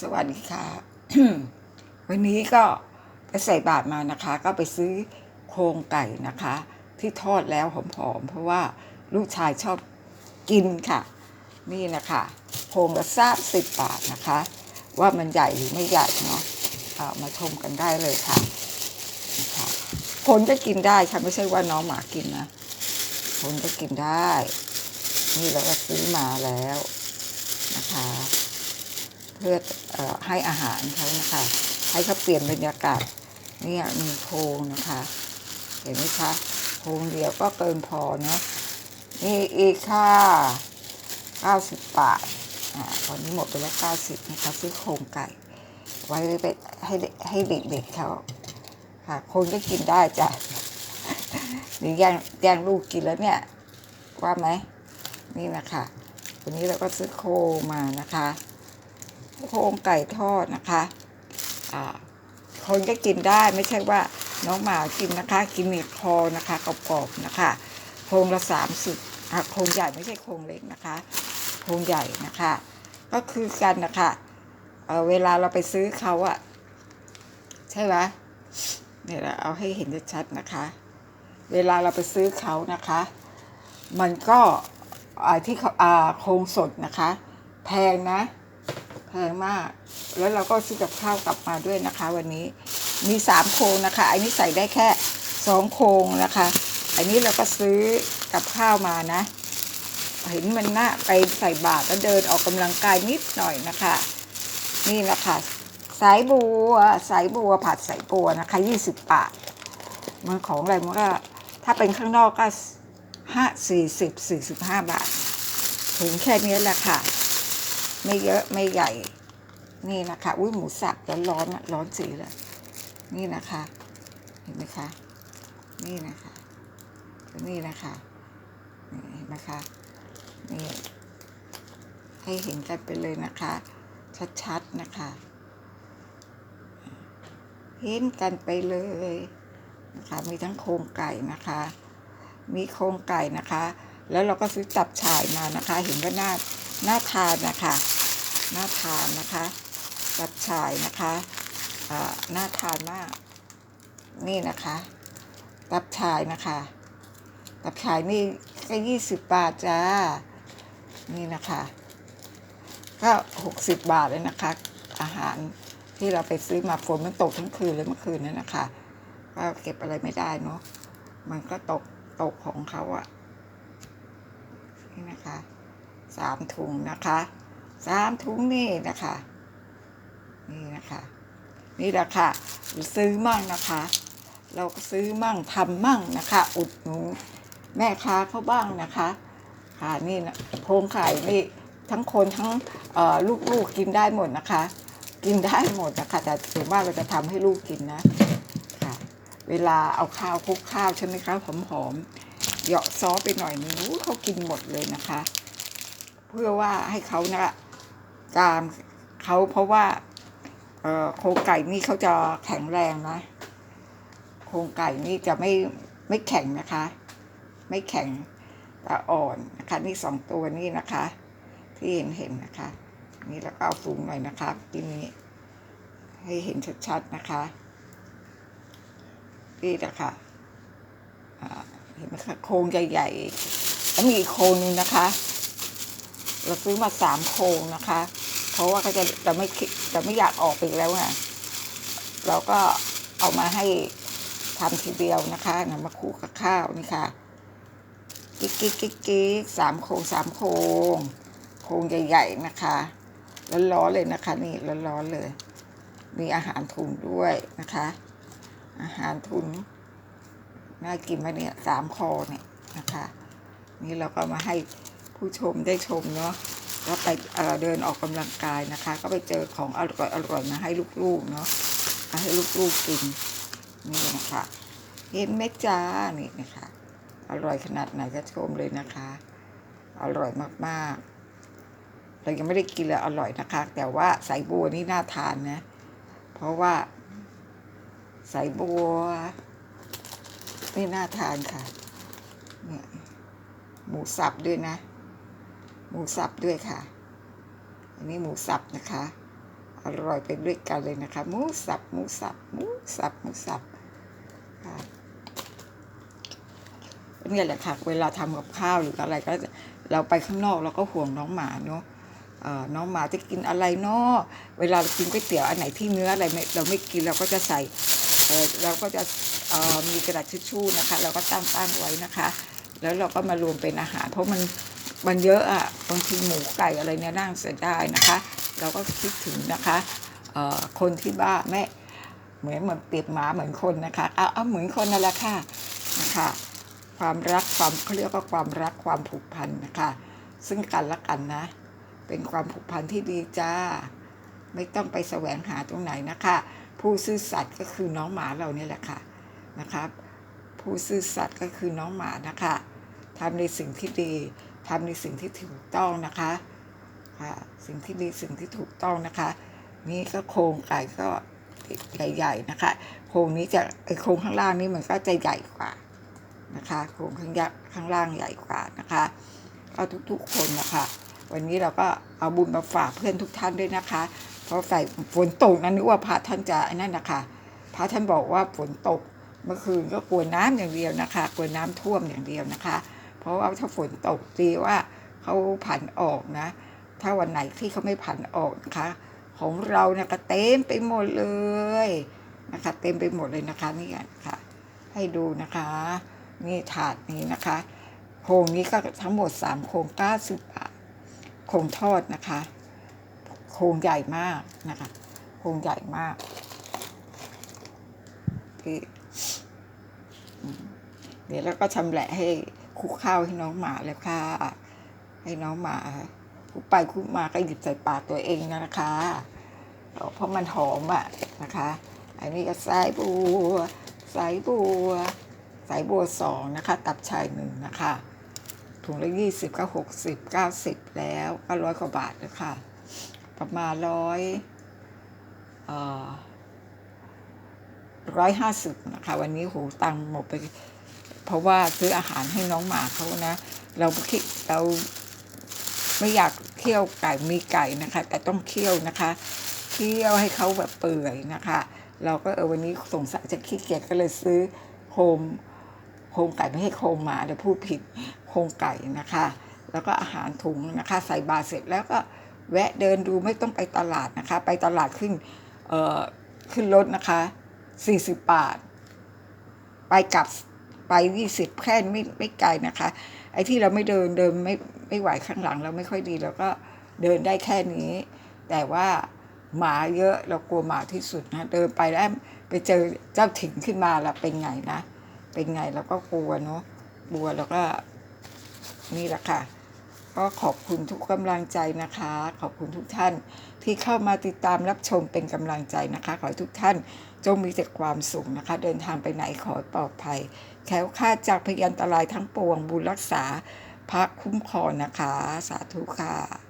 สวัสดีค่ะ วันนี้ก็ไปใส่บาตรมานะคะ ก็ไปซื้อโครงไก่นะคะ ที่ทอดแล้วหอมๆ เพราะว่าลูกชายชอบกินค่ะ นี่นะคะโครงละซาบสิบบาทนะคะ ว่ามันใหญ่หรือไม่ใหญ่เนาะเอามาชมกันได้เลยค่ะะคะคนก็กินได้ค่ะ ไม่ใช่ว่าน้องหมากินนะ คนก็กินได้ นี่เราก็ซื้อมาแล้วนะคะ เพื่อออให้อาหารเขานะคะให้เขาเปลี่ยนบรรยากาศเนี่ยมีโครงนะคะ เห็นไหมคะโครงเดียวก็เกินพอเนาะนี่อีกค่ะ90 บาทอ่าตอนนี้หมดไปแล้ว 90นะคะซื้อโครงไก่ ไว้ไปให้ให้เด็กๆเขาค่ะคนก็กินได้จ้ะหรือแย่งแย่งลูกกินแล้วเนี่ยว่าไหมนี่นะคะวันนี้เราก็ซื้อโคมานะคะ โครงไก่ทอดนะคะอ่าคนก็กินได้ไม่ใช่ว่าน้องหมากินนะคะ กินมีคอนะคะกรอบๆนะคะโครงละสามสิบอะโครงใหญ่ไม่ใช่โครงเล็กนะคะ โครงใหญ่นะคะ ก็คือกันนะคะเเวลาเราไปซื้อเขาอะใช่ไหมเนี่ยเราเอาให้เห็นชัดๆนะคะ เวลาเราไปซื้อเขานะคะ มันก็ที่เขาโครงสดนะคะ แพงนะ แพงมาก แล้วเราก็ซื้อกับข้าวกลับมาด้วยนะคะ วันนี้มีสามโครงนะคะ อันนี้ใส่ได้แค่สองโครงนะคะ อันนี้เราก็ซื้อกับข้าวมานะ เห็นมันน่าไปใส่บาตรแล้วเดินออกกำลังกายนิดหน่อยนะคะ นี่นะคะสายบัวสายบัวผัดสายบัวนะคะยี่สิบบาทมันของอะไรมันก็ถ้าเป็นข้างนอกก็ห้าสี่สิบสี่สิบห้าบาท ถึงแค่นี้แหละค่ะ ไม่เยอะไม่ใหญ่ นี่นะคะอุ้ยหมูสับร้อนๆอะร้อนสีเลยนี่นะคะ เห็นไหมคะ นี่นะคะนี่นะคะนี่เห็นไหมคะนี่ให้เห็นกันไปเลยนะคะ ชัดๆนะคะ เห็นกันไปเลยนะคะ มีทั้งโครงไก่นะคะ มีโครงไก่นะคะ แล้วเราก็ซื้อตับฉ่ายมานะคะ เห็นว่าน่า น่าทานนะคะน่าทานนะคะตับฉ่ายนะคะอ่าน่าทานมาก นี่นะคะตับฉ่ายนะคะตับฉ่ายนี่ก็ยี่สิบบาทจ้า นี่นะคะ ก็หกสิบบาทเลยนะคะ อาหารที่เราไปซื้อมาฝนมันตกทั้งคืนเลยเมื่อคืนนั้นนะคะก็เก็บอะไรไม่ได้เนาะมันก็ตกตกของเขาอะนี่นะคะ สามถุงนะคะสามถุงนี่นะคะนี่นะคะนี่แหละค่ะซื้อมั่งนะคะ เราก็ซื้อมั่งทำมั่งนะคะ อุดหนุนแม่ค้าเขาบ้างนะคะค่ะนี่นะโครงไข่นี่ทั้งคนทั้งลูกๆกินได้หมดนะคะ กินได้หมดนะคะแต่ส่วนมากเราจะทำให้ลูกกินนะค่ะเวลาเอาข้าวคลุกข้าวใช่ไหมคะหอมๆเหยาะซอสไปหน่อยนึงเขากินหมดเลยนะคะ เพื่อว่าให้เขานะตามเขาเพราะว่าโครงไก่นี่เขาจะแข็งแรงนะโครงไก่นี่จะไม่ไม่แข็งนะคะ ไม่แข็งแต่อ่อนนะคะนี่สองตัวนี่นะคะ ที่เห็นเห็นนะคะ นี่แล้วก็เอาสูงหน่อยนะคะทีนี้ให้เห็นชัดๆนะคะนี่นะคะเห็นไหมคะโครงใหญ่ๆแล้วมีอีกโครงนึงนะคะ เราซื้อมาสามโครงนะคะ เพราะว่าเขาจะจะไม่จะไม่อยากออกไปอีกแล้วไงเราก็เอามาให้ทำทีเดียวนะคะนำมาคลุกกับข้าวนี่ค่ะกิ๊กกิ๊กกิ๊กกิ๊กสามโครงสามโครงโครงใหญ่ๆนะคะร้อนๆเลยนะคะนี่ร้อนๆเลย มีอาหารถุงด้วยนะคะ อาหารถุงน่ากินไหมเนี่ยสามคอเนี่ยนะคะ นี่เราก็มาให้ ผู้ชมได้ชมเนาะแล้วไปเเดินออกกำลังกายนะคะ ก็ไปเจอของอร่อยอร่อยมาให้ลูกๆเนาะมาให้ลูกๆกินนี่นะคะเห็นไหมจ้านี่นะคะอร่อยขนาดไหนก็ชมเลยนะคะ อร่อยมากๆ เรายังไม่ได้กินเลยอร่อยนะคะ แต่ว่าสายบัวนี่น่าทานนะ เพราะว่าสายบัวนี่น่าทานค่ะเนี่ยหมูสับด้วยนะ หมูสับด้วยค่ะ อันนี้หมูสับนะคะ อร่อยไปด้วยกันเลยนะคะ หมูสับ หมูสับ หมูสับ หมูสับค่ะเนี่ยแหละค่ะ เวลาทำกับข้าวหรืออะไรก็จะเราไปข้างนอกเราก็ห่วงน้องหมาเนาะน้องหมาจะกินอะไรเนาะเวลาเรากินก๋วยเตี๋ยวอันไหนที่เนื้ออะไรไม่เราไม่กินเราก็จะใส่เราก็จะมีกระดาษทิชชู่นะคะ เราก็ตั้งตั้งไว้นะคะ แล้วเราก็มารวมเป็นอาหาร เพราะมัน มันเยอะอะบางทีหมูไก่อะไรเนี่ยนั่งเสียได้นะคะ เราก็คิดถึงนะคะคนที่บ้านแม่เหมือนเหมือนเปรียบหมาเหมือนคนนะคะเอาเอาเหมือนคนนั่นแหละค่ะนะคะความรักความเขาเรียกว่าความรักความผูกพันนะคะ ซึ่งกันและกันนะ เป็นความผูกพันที่ดีจ้า ไม่ต้องไปแสวงหาตรงไหนนะคะ ผู้ซื่อสัตย์ก็คือน้องหมาเราเนี่ยแหละค่ะนะครับ ผู้ซื่อสัตย์ก็คือน้องหมานะคะทำในสิ่งที่ดี ทำในสิ่งที่ถูกต้องนะคะค่ะสิ่งที่ดีสิ่งที่ถูกต้องนะคะ นี่ก็โครงไก่ก็ใหญ่ๆนะคะ โครงนี้จะโครงข้างล่างนี่มันก็จะใหญ่กว่านะคะโครงข้างยะข้างล่างใหญ่กว่านะคะก็ทุกๆคนนะคะวันนี้เราก็เอาบุญมาฝากเพื่อนทุกท่านด้วยนะคะ เพราะใส่ฝนตกนั้นนึกว่าพระท่านจะนั่นนะคะพระท่านบอกว่าฝนตกเมื่อคืนก็กลัวน้ำอย่างเดียวนะคะกลัวน้ำท่วมอย่างเดียวนะคะ ราะว่าถ้าฝนตกดีว่าเขาผันออกนะ ถ้าวันไหนที่เขาไม่ผันออกนะคะ ของเราเนี่ยก็เต็มไปหมดเลยนะคะ เต็มไปหมดเลยนะคะนี่ค่ะ ให้ดูนะคะ นี่ถาดนี้นะคะโครงนี้ก็ทั้งหมดสามโครงเก้าสิบบาทโครงทอดนะคะ โครงใหญ่มากนะคะโครงใหญ่มากที่อืมเดี๋ยวเราก็ชำแหละให้ คุกข้าวให้น้องหมาแล้วค่ะ ให้น้องหมาคุกไปคุกมาก็หยิบใส่ปากตัวเองนะคะเพราะมันหอมอะนะคะ อันนี้ก็สายบัวสายบัวสายบัวสองนะคะ ตับชายหนึ่งนะคะถุงละยี่สิบก็หกสิบเก้าสิบแล้วก็ร้อยกว่าบาทเลยค่ะประมาณร้อยร้อยห้าสิบนะคะ วันนี้โหตังค์หมดไป เพราะว่าซื้ออาหารให้น้องหมาเขานะ เราคิดเราไม่อยากเคี่ยวไก่มีไก่นะคะ แต่ต้องเคี่ยวนะคะเคี่ยวให้เขาแบบเปื่อยนะคะ เราก็เออวันนี้สงสัยจะขี้เกียจก็เลยซื้อโคมโคมไก่ไม่ให้โคมหมาเดี๋ยวพูดผิดโครงไก่นะคะ แล้วก็อาหารถุงนะคะ ใส่บาเสร็จแล้วก็แวะเดินดูไม่ต้องไปตลาดนะคะ ไปตลาดขึ้นเอ่อขึ้นรถนะคะ40บาท ไปกลับ ไป20แค่ไม่ไม่ไกลนะคะ ไอ้ที่เราไม่เดินเดินไม่ไม่ไหวข้างหลังเราไม่ค่อยดีเราก็เดินได้แค่นี้ แต่ว่าหมาเยอะเรากลัวหมาที่สุดนะเดินไปแล้วไปเจอเจ้าถิ่นขึ้นมาเราเป็นไงนะ เป็นไงเราก็กลัวเนาะกลัวแล้วก็นี่แหละค่ะก็ขอบคุณทุกกำลังใจนะคะ ขอบคุณทุกท่านที่เข้ามาติดตามรับชมเป็นกำลังใจนะคะ ขอให้ทุกท่านจงมีแต่ความสุขนะคะ เดินทางไปไหนขอปลอดภัย แคล้วคลาดจากพยันตรายทั้งปวงบุญรักษาพระคุ้มครองนะคะ สาธุค่ะ